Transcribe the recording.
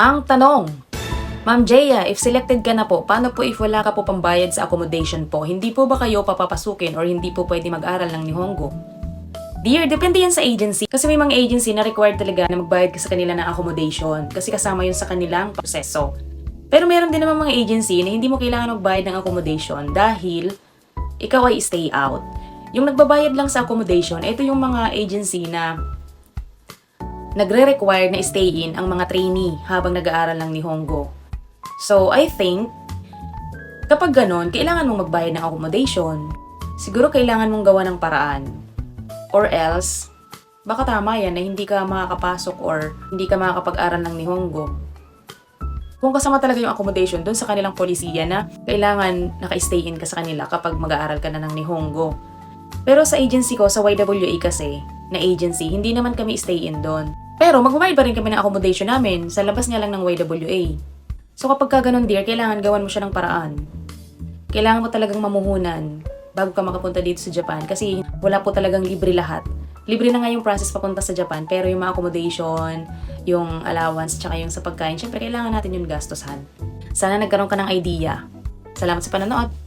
Ang tanong, Ma'am Jaya, if selected ka na po, paano po if wala ka po pambayad sa accommodation po? Hindi po ba kayo papapasukin or hindi po pwede mag-aral ng Nihongo? Dear, depende yan sa agency. Kasi may mga agency na required talaga na magbayad ka sa kanila ng accommodation kasi kasama yun sa kanilang proseso. Pero meron din naman mga agency na hindi mo kailangan magbayad ng accommodation dahil ikaw ay stay out. Yung nagbabayad lang sa accommodation, ito yung mga agency na nagre-require na stay in ang mga trainee habang nag-aaral ng Nihongo. So, I think, kapag ganon, kailangan mong magbayad ng accommodation. Siguro kailangan mong gawa ng paraan. Or else, baka tama yan na hindi ka makakapasok or hindi ka makakapag-aral ng Nihongo. Kung kasama talaga yung accommodation doon sa kanilang polisiya na kailangan naka-stay in ka sa kanila kapag mag-aaral ka na ng Nihongo. Pero sa agency ko, sa YWA kasi, na agency, hindi naman kami stay in doon. Pero magbabayad pa rin kami ng accommodation namin sa labas nga lang ng YWA. So kapag ka ganun dear, kailangan gawan mo siya ng paraan. Kailangan mo talagang mamuhunan bago ka makapunta dito sa Japan kasi wala po talagang libre lahat. Libre na nga yung process papunta sa Japan pero yung mga accommodation, yung allowance, tsaka yung sa pagkain, syempre kailangan natin yung gastusan. Sana nagkaroon ka ng idea. Salamat sa panonood!